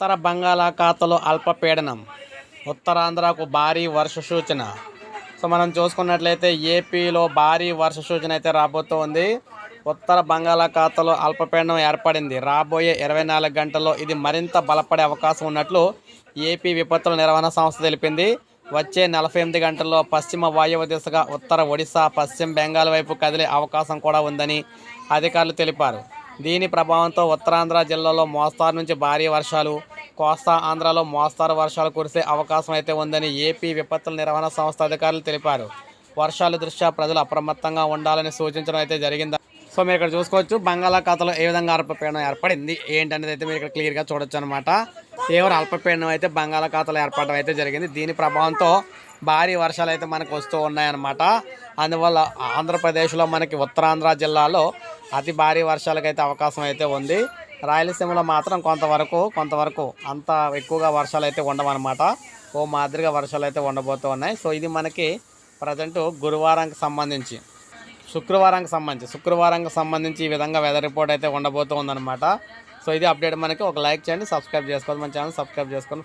ఉత్తర బంగాళాఖాతంలో అల్పపీడనం. ఉత్తరాంధ్రకు భారీ వర్ష సూచన. సో మనం చూసుకున్నట్లయితే ఏపీలో భారీ వర్ష సూచన అయితే రాబోతోంది. ఉత్తర బంగాళాఖాతంలో అల్పపీడనం ఏర్పడింది. రాబోయే ఇరవై నాలుగు గంటల్లో ఇది మరింత బలపడే అవకాశం ఉన్నట్లు ఏపీ విపత్తుల నిర్వహణ సంస్థ తెలిపింది. వచ్చే నలభై ఎనిమిది గంటల్లో పశ్చిమ వాయువ దిశగా ఉత్తర ఒడిశా పశ్చిమ బెంగాల్ వైపు కదిలే అవకాశం కూడా ఉందని అధికారులు తెలిపారు. దీని ప్రభావంతో ఉత్తరాంధ్ర జిల్లాలో మోస్తారు నుంచి భారీ వర్షాలు కోస్తా ఆంధ్రాలో మోస్తారు వర్షాలు కురిసే అవకాశం అయితే ఉందని ఏపీ విపత్తుల నిర్వహణ సంస్థ అధికారులు తెలిపారు. వర్షాల దృష్ట్యా ప్రజలు అప్రమత్తంగా ఉండాలని సూచించడం అయితే జరిగింది. సో మీరు ఇక్కడ చూసుకోవచ్చు బంగాళాఖాతంలో ఏ విధంగా అల్పపీడనం ఏర్పడింది ఏంటనేది అయితే మీరు ఇక్కడ క్లియర్గా చూడొచ్చు అనమాట తీవ్ర అల్పపీడనం అయితే బంగాళాఖాతంలో ఏర్పడడం అయితే జరిగింది. దీని ప్రభావంతో భారీ వర్షాలు అయితే మనకు వస్తూ ఉన్నాయన్నమాట. అందువల్ల ఆంధ్రప్రదేశ్లో మనకి ఉత్తరాంధ్ర జిల్లాలో అతి భారీ వర్షాలకైతే అవకాశం అయితే ఉంది. రాయలసీమలో మాత్రం కొంతవరకు కొంతవరకు అంత ఎక్కువగా వర్షాలు అయితే ఉండవన్నమాట. ఓ మాదిరిగా వర్షాలు అయితే ఉండబోతూ ఉన్నాయి సో ఇది మనకి ప్రజెంట్ గురువారానికి సంబంధించి శుక్రవారానికి సంబంధించి శుక్రవారానికి సంబంధించి ఈ విధంగా వెదర్ రిపోర్ట్ అయితే ఉండబోతూ ఉందన్నమాట సో ఇది అప్డేట్ మనకి. ఒక లైక్ చేయండి సబ్స్క్రైబ్ చేసుకోవాలి మన ఛానల్ సబ్స్క్రైబ్ చేసుకొని